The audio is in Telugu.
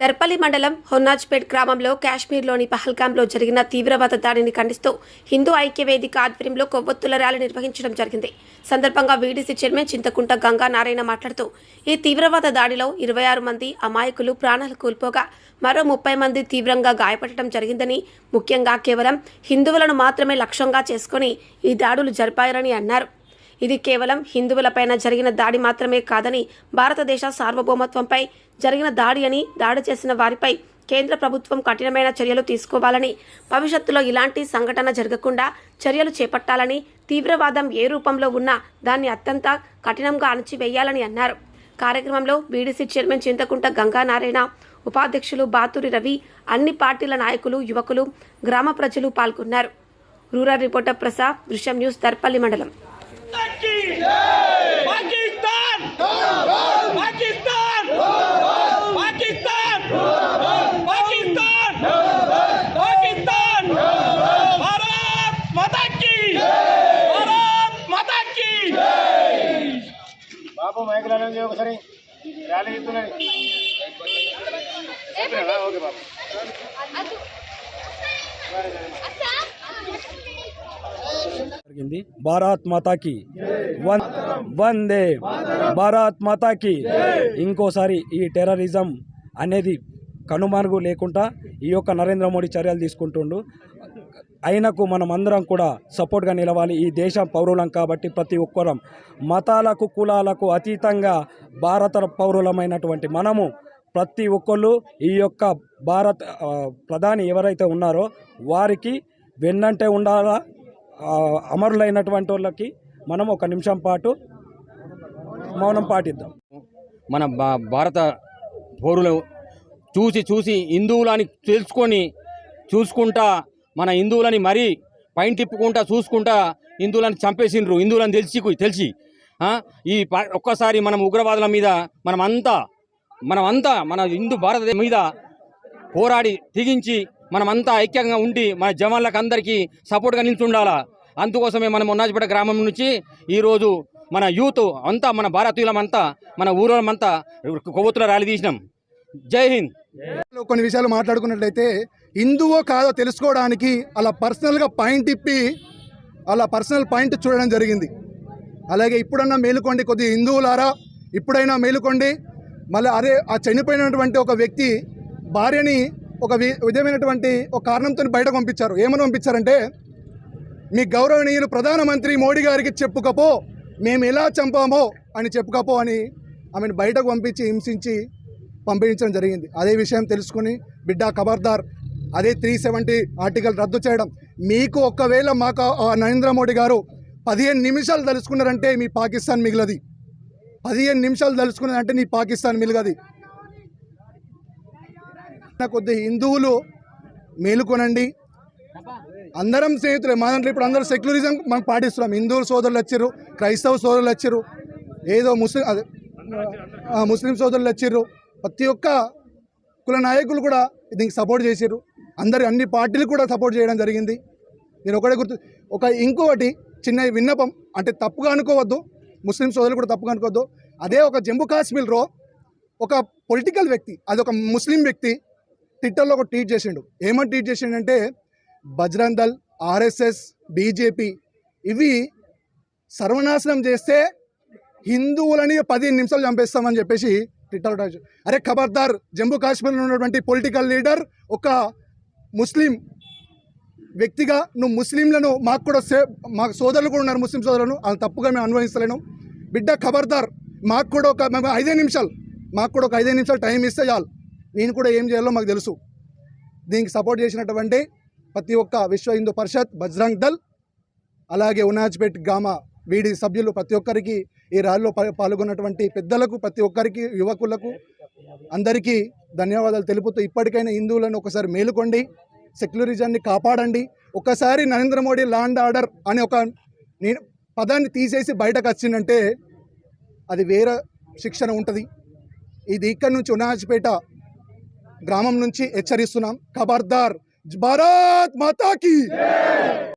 దర్పల్లి మండలం హొన్నాజ్పేట్ గ్రామంలో కాశ్మీర్లోని పహల్గాంలో జరిగిన తీవ్రవాద దాడిని ఖండిస్తూ హిందూ ఐక్యవేదిక ఆధ్వర్యంలో కొవ్వొత్తుల ర్యాలీ నిర్వహించడం జరిగింది. సందర్భంగా వీడీసీ చైర్మన్ చింతకుంట గంగా నారాయణ మాట్లాడుతూ ఈ తీవ్రవాద దాడిలో ఇరవై ఆరు మంది అమాయకులు ప్రాణాలు కోల్పోగా మరో ముప్పై మంది తీవ్రంగా గాయపడటం జరిగిందని ముఖ్యంగా కేవలం హిందువులను మాత్రమే లక్ష్యంగా చేసుకొని ఈ దాడులు జరిపారని అన్నారు. ఇది కేవలం హిందువులపైన జరిగిన దాడి మాత్రమే కాదని భారతదేశ సార్వభౌమత్వంపై జరిగిన దాడి అని దాడి చేసిన వారిపై కేంద్ర ప్రభుత్వం కఠినమైన చర్యలు తీసుకోవాలని భవిష్యత్తులో ఇలాంటి సంఘటన జరగకుండా చర్యలు చేపట్టాలని తీవ్రవాదం ఏ రూపంలో ఉన్నా దాన్ని అత్యంత కఠినంగా అణచివేయాలని అన్నారు. కార్యక్రమంలో బీడీసీ చైర్మన్ చింతకుంట గంగానారాయణ ఉపాధ్యక్షులు బాతూరి రవి అన్ని పార్టీల నాయకులు యువకులు గ్రామ ప్రజలు పాల్గొన్నారు. రూరల్ రిపోర్టర్ ప్రసాద్ దృశ్యం న్యూస్ తర్పల్లి మండలం. পাকিস্তান পাকিস্তান পাকিস্তান পাকিস্তান পাকিস্তান ভারত মাতা কি ভারত মাতা কি బాబు మైకులు అనేది ఒకసారి ర్యాలీ ఇస్తున్నది ఓకే బాబు జరిగింది. భారత్ మాతాకి. వన్ వందే భారత్ మాతాకి. ఇంకోసారి ఈ టెర్రరిజం అనేది కనుమరుగు లేకుండా ఈ యొక్క నరేంద్ర మోడీ చర్యలు తీసుకుంటుండు. అయినకు మనం అందరం కూడా సపోర్ట్గా నిలవాలి. ఈ దేశం పౌరులం కాబట్టి ప్రతి ఒక్కరం మతాలకు కులాలకు అతీతంగా భారత పౌరులమైనటువంటి మనము ప్రతి ఒక్కళ్ళు ఈ యొక్క భారత్ ప్రధాని ఎవరైతే ఉన్నారో వారికి వెన్నంటే ఉండాలా? అమరులైనటువంటి వాళ్ళకి మనం ఒక నిమిషం పాటు మౌనం పాటిద్దాం. మన భారత పౌరులు చూసి చూసి హిందువులని తెలుసుకొని చూసుకుంటా మన హిందువులని మరీ పైన తిప్పుకుంటా చూసుకుంటా హిందువులని చంపేసిండ్రు. హిందువులను తెలిసి తెలిసి ఈ ప- ఒక్కసారి మనం ఉగ్రవాదుల మీద మనమంతా మనమంతా మన హిందూ భారతదేశం మీద పోరాడి తెగించి మనమంతా ఐక్యంగా ఉండి మన జవాన్లకు అందరికీ సపోర్ట్గా నిల్చుండాలా? అందుకోసమే మనం ఉన్నాజిపేట గ్రామం నుంచి ఈరోజు మన యూత్ అంతా మన భారతీయులమంతా మన ఊరోళ్ళమంతా కొవ్వొత్తుల ర్యాలీ తీసినాం. జై హింద్! కొన్ని విషయాలు మాట్లాడుకున్నట్లయితే హిందువో కాదో తెలుసుకోవడానికి అలా పర్సనల్గా పాయింట్ ఇప్పి అలా పర్సనల్ పాయింట్ చూడడం జరిగింది. అలాగే ఇప్పుడన్నా మేలుకోండి కొద్ది హిందువులారా ఇప్పుడైనా మేలుకోండి. మళ్ళీ అరే ఆ చనిపోయినటువంటి ఒక వ్యక్తి భార్యని ఒక విధమైనటువంటి ఒక కారణంతో బయట పంపించారు. ఏమని పంపించారంటే మీ గౌరవనీయులు ప్రధానమంత్రి మోడీ గారికి చెప్పుకపో మేము ఎలా చంపామో అని చెప్పుకపో అని ఆమెను బయటకు పంపించి హింసించి పంపించడం జరిగింది. అదే విషయం తెలుసుకుని బిడ్డ ఖబర్దార్ అదే త్రీ సెవెంటీ ఆర్టికల్ రద్దు చేయడం. మీకు ఒక్కవేళ మాకు నరేంద్ర మోడీ గారు పదిహేను నిమిషాలు తలుచుకున్నారంటే మీ పాకిస్తాన్ మిగిలది. పదిహేను నిమిషాలు తలుచుకున్నారంటే నీ పాకిస్తాన్ మిగిలది. కొద్ది హిందువులు మేలుకొనండి అందరం స్నేహితులే మా దాంట్లో ఇప్పుడు అందరూ సెక్యులరిజం మనం పాటిస్తున్నాం. హిందువుల సోదరులు వచ్చారు క్రైస్తవ సోదరులు వచ్చారు ఏదో ముస్లిం అదే ముస్లిం సోదరులు వచ్చారు ప్రతి ఒక్క కుల నాయకులు కూడా దీనికి సపోర్ట్ చేశారు అందరు అన్ని పార్టీలు కూడా సపోర్ట్ చేయడం జరిగింది. నేను ఒకటే గుర్తు ఒక ఇంకొకటి చిన్న విన్నపం అంటే తప్పుగా అనుకోవద్దు ముస్లిం సోదరులు కూడా తప్పుగా అనుకోవద్దు. అదే ఒక జమ్మూ కాశ్మీర్లో ఒక పొలిటికల్ వ్యక్తి అది ఒక ముస్లిం వ్యక్తి ట్విట్టర్లో ఒక ట్వీట్ చేసిండు. ఏమని ట్వీట్ చేసిండంటే బజరంగ్ దల్ ఆర్ఎస్ఎస్ బీజేపీ ఇవి సర్వనాశనం చేస్తే హిందువులని పదిహేను నిమిషాలు చంపేస్తామని చెప్పేసి ట్విట్టర్ అరే ఖబర్దార్ జమ్మూ కాశ్మీర్లో ఉన్నటువంటి పొలిటికల్ లీడర్ ఒక ముస్లిం వ్యక్తిగా నువ్వు ముస్లింలను మాకు కూడా సే మాకు సోదరులు కూడా ఉన్నారు ముస్లిం సోదరులను అది తప్పుగా మేము అనుభవించలేను బిడ్డ ఖబర్దార్ మాకు కూడా ఒక మేము ఐదే నిమిషాలు మాకు కూడా ఒక ఐదే నిమిషాలు టైం ఇస్తే చాలు. నేను కూడా ఏం చేయాలో మాకు తెలుసు. దీనికి సపోర్ట్ చేసినటువంటి ప్రతి ఒక్క విశ్వ హిందూ పరిషత్ బజ్రంగ్ దల్ అలాగే ఉనాజ్పేట్ గామ వీడి సభ్యులు ప్రతి ఒక్కరికి ఈ ర్యాలీలో పాల్గొన్నటువంటి పెద్దలకు ప్రతి ఒక్కరికి యువకులకు అందరికీ ధన్యవాదాలు తెలుపుతూ ఇప్పటికైనా హిందువులను ఒకసారి మేలుకోండి సెక్యులరిజాన్ని కాపాడండి. ఒకసారి నరేంద్ర మోడీ ల్యాండ్ ఆర్డర్ అనే ఒక నేను పదాన్ని తీసేసి బయటకు వచ్చిందంటే అది వేరే శిక్షణ ఉంటుంది. ఇది ఇక్కడ నుంచి ఉనాజ్పేట గ్రామం నుంచి హెచ్చరిస్తున్నాం. ఖబర్దార్ భారత్ మాతాకి